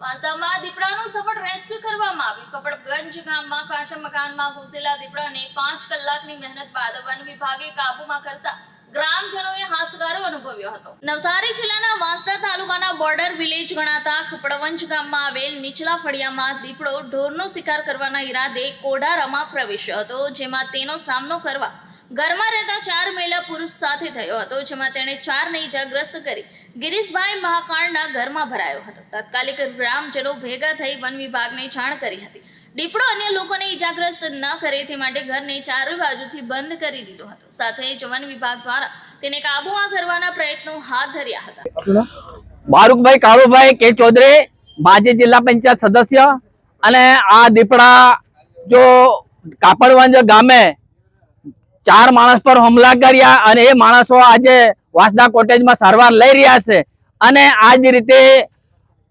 વાંસદામાં દીપડાનું સફળ રેસ્ક્યુ કરવામાં આવ્યું. કપડગંજ ગામમાં, કાચા મકાનમાં ઘૂસેલા દીપડાને પાંચ કલાકની મહેનત બાદ વન વિભાગે કાબુમાં કરતા ગ્રામજનોએ હાસગારો અનુભવ્યો હતો. નવસારી જિલ્લાના વાંસદા તાલુકાના બોર્ડર વિલેજ ગણાતા કપડવંજ ગામમાં આવેલ નીચલા ફળિયામાં દીપડો ઢોરનો શિકાર કરવાના ઈરાદે કોડારામાં પ્રવેશ્યો હતો, જેમાં તેનો સામનો કરવા ઘરમાં રહેતા ચાર મહિલા પુરુષ સાથે થયો હતો જેમાં તેણે ચારને ઈજાગ્રસ્ત કરી. ગિરીશભાઈ મહાકાળના ઘરમાં ભરાયો હતો. તાત્કાલિક ગ્રામજનો ભેગા થઈ વન વિભાગને જાણ કરી હતી. દીપડો અન્ય લોકોને ઈજાગ્રસ્ત ન કરે તે માટે ઘરને ચારે બાજુથી બંધ કરી દીધો હતો. સાથે જ વન વિભાગ દ્વારા તેને કાબુમાં કરવાના પ્રયત્નો હાથ ધર્યા હતા. બારુકભાઈ કાળુભાઈ કે ચૌધરી માજી જિલ્લા પંચાયત સદસ્ય અને આ દીપડા જો કાપડવંજ ગામે ચાર માણસ પર હુમલા કર્યા અને એ માણસો આજે વાસદા કોટેજમાં સારવાર લઈ રહ્યા છે. અને આ જ રીતે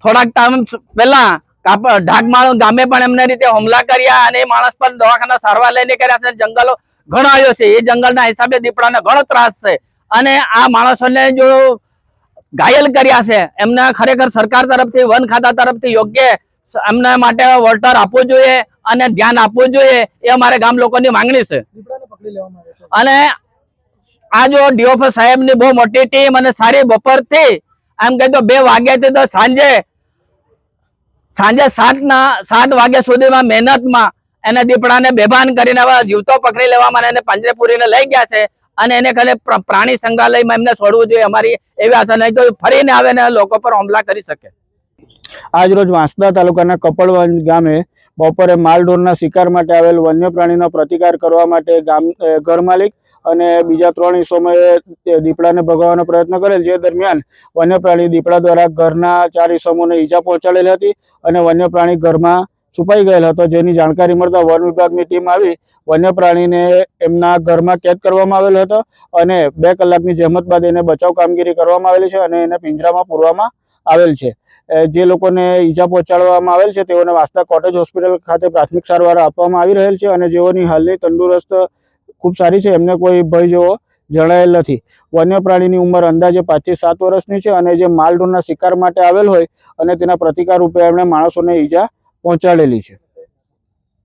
થોડાક ટાઈમ પહેલા ઢાકમાળ ગામે પણ એમને રીતે હુમલા કર્યા અને એ માણસ પણ દવાખાના સારવાર લઈને કર્યા છે જંગલો ઘણો આવ્યો છે. એ જંગલના હિસાબે દીપડાને ઘણો ત્રાસ છે. અને આ માણસોને જો ઘાયલ કર્યા છે, એમને ખરેખર સરકાર તરફથી, વન ખાતા તરફથી યોગ્ય એમના માટે વળતર આપવું જોઈએ અને ધ્યાન આપવું જોઈએ એ અમારે ગામ લોકોની માંગણી છે. અને આ જો ડીઓફ સાહેબની બહુ મોટી ટીમ અને સારી બપોરથી એમ કહે તો બે વાગ્યાથી તો સાંજે સાંજે સાત ના સાત વાગ્યા સુધીમાં મહેનતમાં એને દીપડાને બેભાન કરીને હવે જીવતો પકડી લેવામાં એને પાંજરે પૂરીને લઈ ગયા છે. અને એને ખાલી પ્રાણી સંગ્રહાલયમાં એમને છોડવું જોઈએ. અમારી એવી આશા નહીં તો ફરીને આવે ને લોકો પર હુમલા કરી શકે. આજ રોજ વાંસદા તાલુકાના કપડવંજ ગામે બપોરે માલઢોરના શિકાર માટે આવેલ વન્ય પ્રાણીનો પ્રતિકાર કરવા માટે ગામ ઘર માલિક અને બીજા ત્રણ ઈસમોએ દીપડાને ભગાવવાનો પ્રયત્ન કરેલ, જે દરમિયાન વન્ય પ્રાણી દીપડા દ્વારા ઘરના ચાર ઈસમોને ઈજા પહોંચાડેલી હતી અને વન્ય પ્રાણી ઘરમાં છુપાઈ ગયેલ હતો. જેની જાણકારી મળતા વન વિભાગની ટીમ આવી વન્ય પ્રાણીને એમના ઘરમાં કેદ કરવામાં આવેલો હતો અને બે કલાકની જહેમત બાદ એને બચાવ કામગીરી કરવામાં આવેલી છે અને એને પિંજરામાં પૂરવામાં આવેલ છે. જે લોકોને ઈજા પહોંચાડવામાં આવેલ છે, તેઓને વાસ્તા કોટેજ હોસ્પિટલ ખાતે પ્રાથમિક સારવાર આપવામાં આવી રહેલ છે અને જેઓની હાલની તંદુરસ્ત ખૂબ સારી છે, એમને કોઈ ભય જેવો જણાયેલ નથી. વન્ય પ્રાણીની ઉંમર અંદાજે પાંચથી સાત વર્ષની છે અને જે માલઢોરના શિકાર માટે આવેલ હોય અને તેના પ્રતિકાર રૂપે એમણે માણસોને ઈજા પહોંચાડેલી છે.